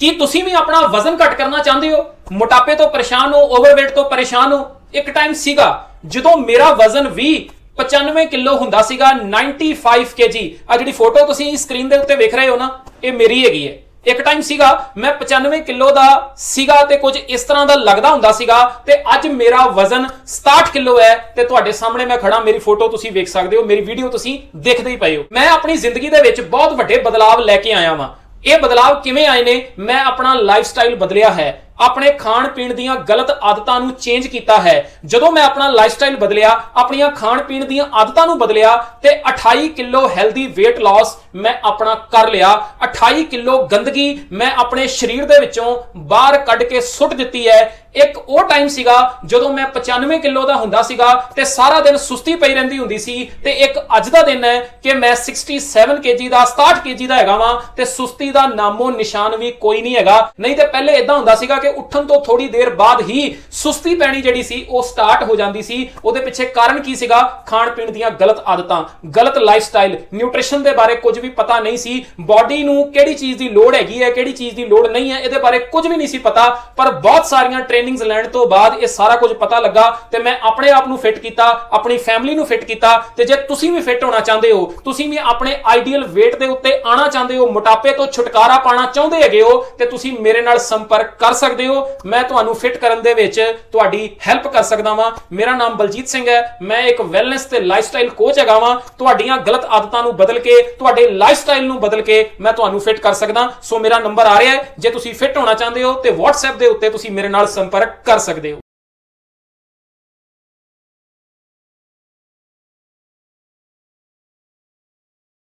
ਕੀ ਤੁਸੀਂ ਵੀ ਆਪਣਾ ਵਜ਼ਨ ਘੱਟ ਕਰਨਾ ਚਾਹੁੰਦੇ ਹੋ? ਮੋਟਾਪੇ ਤੋਂ ਪਰੇਸ਼ਾਨ ਹੋ ਓਵਰਵੇਟ ਤੋਂ ਪਰੇਸ਼ਾਨ ਹੋ? ਇੱਕ ਟਾਈਮ ਸੀਗਾ ਜਦੋਂ ਮੇਰਾ ਵਜ਼ਨ ਵੀ 95 ਕਿਲੋ ਹੁੰਦਾ ਸੀਗਾ 95 kg ਆ ਜਿਹੜੀ ਫੋਟੋ ਤੁਸੀਂ ਸਕਰੀਨ ਦੇ ਉੱਤੇ ਵੇਖ ਰਹੇ ਹੋ ਨਾ, ਇਹ ਮੇਰੀ ਹੈਗੀ ਹੈ। ਇੱਕ ਟਾਈਮ ਸੀਗਾ, ਮੈਂ 95 ਕਿਲੋ ਦਾ ਸੀਗਾ ਤੇ ਕੁਝ ਇਸ ਤਰ੍ਹਾਂ ਦਾ ਲੱਗਦਾ ਹੁੰਦਾ ਸੀਗਾ ਤੇ ਅੱਜ ਮੇਰਾ ਵਜ਼ਨ 67 ਕਿਲੋ ਹੈ ਤੇ ਤੁਹਾਡੇ ਸਾਹਮਣੇ ਮੈਂ ਖੜਾ ਮੇਰੀ ਫੋਟੋ ਤੁਸੀਂ ਵੇਖ ਸਕਦੇ ਹੋ, ਮੇਰੀ ਵੀਡੀਓ ਤੁਸੀਂ ਦੇਖਦੇ ਹੀ ਪਏ ਹੋ। ਮੈਂ ਆਪਣੀ ਜ਼ਿੰਦਗੀ ਦੇ ਵਿੱਚ ਬਹੁਤ ਵੱਡੇ ਬਦਲਾਵ ਲੈ ਕੇ ਆਇਆ ਵਾਂ। ਇਹ ਬਦਲਾਵ ਕਿਵੇਂ ਆਏ ਨੇ? ਮੈਂ ਆਪਣਾ ਲਾਈਫ ਸਟਾਈਲ ਬਦਲਿਆ ਹੈ। ਆਪਣੇ ਖਾਣ ਪੀਣ ਦੀਆਂ ਗਲਤ ਆਦਤਾਂ ਨੂੰ ਚੇਂਜ ਕੀਤਾ ਹੈ। ਜਦੋਂ ਮੈਂ ਆਪਣਾ ਲਾਈਫ ਸਟਾਈਲ ਬਦਲਿਆ, ਆਪਣੀਆਂ ਖਾਣ ਪੀਣ ਦੀਆਂ ਆਦਤਾਂ ਨੂੰ ਬਦਲਿਆ ਤੇ 28 ਕਿਲੋ ਹੈਲਦੀ weight loss ਮੈਂ ਆਪਣਾ ਕਰ ਲਿਆ। 28 ਕਿਲੋ ਗੰਦਗੀ ਮੈਂ ਆਪਣੇ ਸਰੀਰ ਦੇ ਵਿੱਚੋਂ ਬਾਹਰ ਕੱਢ ਕੇ ਸੁੱਟ ਦਿੱਤੀ ਹੈ। ਇੱਕ ਉਹ ਟਾਈਮ ਸੀਗਾ ਜਦੋਂ ਮੈਂ 95 ਕਿਲੋ ਦਾ ਹੁੰਦਾ ਸੀਗਾ ਤੇ ਸਾਰਾ ਦਿਨ ਸੁਸਤੀ ਪਈ ਰਹਿੰਦੀ ਹੁੰਦੀ ਸੀ ਤੇ ਇੱਕ ਅੱਜ ਦਾ ਦਿਨ ਹੈ ਕਿ ਮੈਂ 67 kg ਦਾ 67 kg ਦਾ ਹੈਗਾ ਵਾਂ ਤੇ ਸੁਸਤੀ ਦਾ ਨਾਮੋ ਨਿਸ਼ਾਨ ਵੀ ਕੋਈ ਨਹੀਂ ਹੈਗਾ। ਨਹੀਂ ਤੇ ਪਹਿਲੇ ਇਦਾਂ ਹੁੰਦਾ ਸੀਗਾ ਕਿ ਉੱਠਣ ਤੋਂ ਥੋੜੀ ਦੇਰ ਬਾਅਦ ਹੀ ਸੁਸਤੀ ਪੈਣੀ ਜਿਹੜੀ ਸੀ ਉਹ ਸਟਾਰਟ ਹੋ ਜਾਂਦੀ ਸੀ। ਉਹਦੇ ਪਿੱਛੇ ਕਾਰਨ ਕੀ ਸੀਗਾ? ਖਾਣ ਪੀਣ ਦੀਆਂ ਗਲਤ ਆਦਤਾਂ, ਗਲਤ ਲਾਈਫ ਸਟਾਈਲ ਨਿਊਟ੍ਰੀਸ਼ਨ ਦੇ ਬਾਰੇ ਕੁਝ ਵੀ ਪਤਾ ਨਹੀਂ ਸੀ। ਬਾਡੀ ਨੂੰ ਕਿਹੜੀ ਚੀਜ਼ ਦੀ ਲੋੜ ਹੈਗੀ ਹੈ, ਕਿਹੜੀ ਚੀਜ਼ ਦੀ ਲੋੜ ਨਹੀਂ ਹੈ, ਇਹਦੇ ਬਾਰੇ ਕੁਝ ਵੀ ਨਹੀਂ ਸੀ ਪਤਾ, ਪਰ ਬਹੁਤ ਸਾਰੀਆਂ ਟ੍ਰੇਨਿੰਗਸ ਲੈਣ ਤੋਂ ਬਾਅਦ ਇਹ ਸਾਰਾ ਕੁਝ ਪਤਾ ਲੱਗਾ ਤੇ ਮੈਂ ਆਪਣੇ ਆਪ ਨੂੰ ਫਿੱਟ ਕੀਤਾ, ਆਪਣੀ ਫੈਮਿਲੀ ਨੂੰ ਫਿੱਟ ਕੀਤਾ ਤੇ ਜੇ ਤੁਸੀਂ ਵੀ ਫਿੱਟ ਹੋਣਾ ਚਾਹੁੰਦੇ ਹੋ, ਤੁਸੀਂ ਵੀ ਆਪਣੇ ਆਈਡੀਅਲ weight ਦੇ ਉੱਤੇ ਆਣਾ ਚਾਹੁੰਦੇ ਹੋ, ਮੋਟਾਪੇ ਤੋਂ ਛੁਟਕਾਰਾ ਪਾਣਾ ਚਾਹੁੰਦੇ ਹੈਗੇ ਹੋ, ਤੇ ਤੁਸੀਂ ਮੇਰੇ ਨਾਲ ਸੰਪਰਕ ਕਰ ਸਕਦੇ ਹੋ। ਮੈਂ ਤੁਹਾਨੂੰ ਫਿੱਟ ਕਰਨ ਦੇ ਵਿੱਚ ਤੁਹਾਡੀ ਹੈਲਪ ਕਰ ਸਕਦਾ ਵਾਂ। ਮੇਰਾ ਨਾਮ ਬਲਜੀਤ ਸਿੰਘ ਹੈ। ਮੈਂ ਇੱਕ ਵੈਲਨੈਸ ਤੇ ਲਾਈਫਸਟਾਈਲ ਕੋਚ ਹੈਗਾ ਵਾਂ। ਤੁਹਾਡੀਆਂ ਗਲਤ ਆਦਤਾਂ ਨੂੰ ਬਦਲ ਕੇ, ਤੁਹਾਡੇ ਲਾਈਫਸਟਾਈਲ ਨੂੰ ਬਦਲ ਕੇ ਮੈਂ ਤੁਹਾਨੂੰ ਫਿੱਟ ਕਰ ਸਕਦਾ। ਸੋ ਮੇਰਾ ਨੰਬਰ ਆ ਰਿਹਾ ਹੈ। ਜੇ ਤੁਸੀਂ ਫਿੱਟ ਹੋਣਾ ਚਾਹੁੰਦੇ ਹੋ ਤੇ WhatsApp ਦੇ ਉੱਤੇ ਤੁਸੀਂ ਮੇਰੇ ਨਾਲ ਸੰਪਰਕ ਕਰ ਸਕਦੇ ਹੋ।